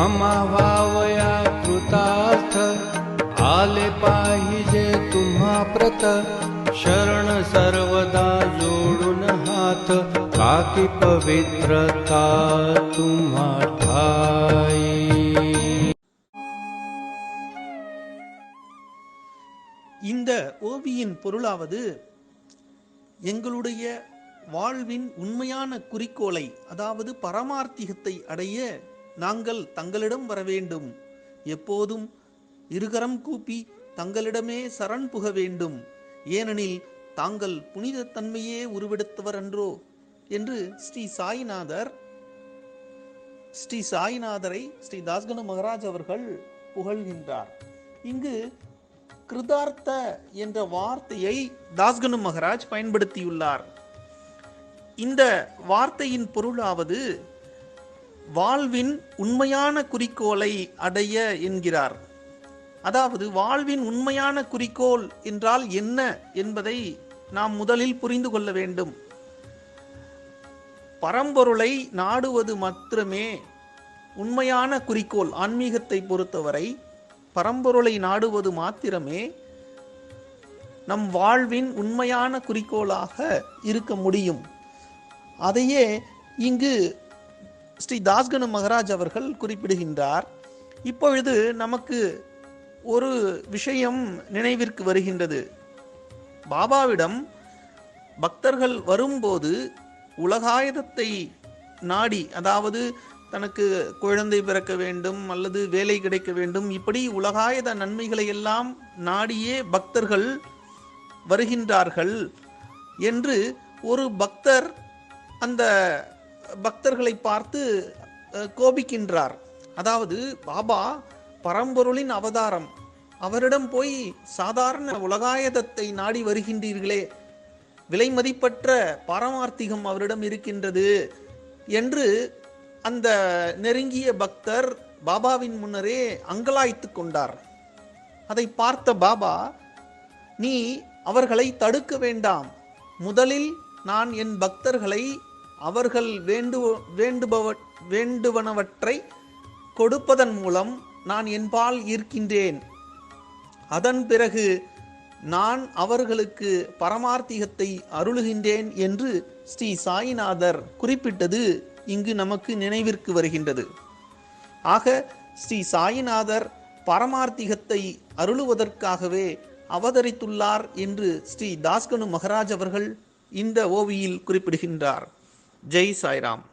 आम्हा व्हावया कृतार्थ आले पाहिजे तुम्हा प्रत शरण सर्वदा जोडून हात काकी पवित्रता तुम्हा ठाई இந்த ஓவியின் பொருளாவது எங்களுடைய வாழ்வின் உண்மையான குறிக்கோளை அதாவது பரமார்த்திகத்தை அடைய நாங்கள் தங்களிடம் வர வேண்டும் எப்போதும் இருகரம் கூப்பி தங்களிடமே சரண் புக வேண்டும். ஏனெனில் தாங்கள் புனிதத்தன்மையே உருவெடுத்தவர் அன்றோ? என்று ஸ்ரீ சாய்நாதர் ஸ்ரீ சாய்நாதரை ஸ்ரீ தாஸ்கனு மகராஜ் அவர்கள் புகழ்கின்றார். இங்கு கிருதார்த்த என்ற வார்த்தையை தாஸ்கனு மகராஜ் பயன்படுத்தியுள்ளார். இந்த வார்த்தையின் பொருளாவது வாழ்வின் உண்மையான குறிக்கோளை அடைய என்கிறார். அதாவது வாழ்வின் உண்மையான குறிக்கோள் என்றால் என்ன என்பதை நாம் முதலில் புரிந்து கொள்ள வேண்டும். பரம்பொருளை நாடுவது மாத்திரமே உண்மையான குறிக்கோள் ஆன்மீகத்தை பொறுத்தவரை பரம்பொருளை நாடுவது மாத்திரமே நம் வாழ்வின் உண்மையான குறிக்கோளாக இருக்க முடியும். அதையே இங்கு ஸ்ரீ தாஸ்கனு மகராஜ் அவர்கள் குறிப்பிடுகின்றார். இப்பொழுது நமக்கு ஒரு விஷயம் நினைவிற்கு வருகின்றது. பாபாவிடம் பக்தர்கள் வரும்போது உலகாயுதத்தை நாடி அதாவது தனக்கு குழந்தை பிறக்க வேண்டும் அல்லது வேலை கிடைக்க வேண்டும் இப்படி உலகாயுத நன்மைகளை எல்லாம் நாடியே பக்தர்கள் வருகின்றார்கள் என்று ஒரு பக்தர் அந்த பக்தர்களை பார்த்து கோபிக்கின்றார். அதாவது பாபா பரம்பொருளின் அவதாரம். அவரிடம் போய் சாதாரண உலகாயதத்தை நாடி வருகின்றீர்களே விலை மதிப்பற்ற பாரமார்த்திகம் அவரிடம் இருக்கின்றது என்று அந்த நெருங்கிய பக்தர் பாபாவின் முன்னரே அங்கலாய்த்து கொண்டார். அதை பார்த்த பாபா நீ அவர்களை தடுக்க வேண்டாம். முதலில் நான் என் பக்தர்களை அவர்கள் வேண்டு வேண்டுபவ வேண்டுவனவற்றை கொடுப்பதன் மூலம் நான் என்பால் ஈர்க்கின்றேன். அதன் பிறகு நான் அவர்களுக்கு பரமார்த்திகத்தை அருளுகின்றேன் என்று ஸ்ரீ சாய்நாதர் குறிப்பிட்டது இங்கு நமக்கு நினைவிற்கு வருகின்றது. ஆக ஸ்ரீ சாய்நாதர் பரமார்த்திகத்தை அருளுவதற்காகவே அவதரித்துள்ளார் என்று ஸ்ரீ தாஸ்கனு மகராஜ் அவர்கள் இந்த ஓவியில் குறிப்பிடுகின்றார். ஜெய் சாய்ராம்.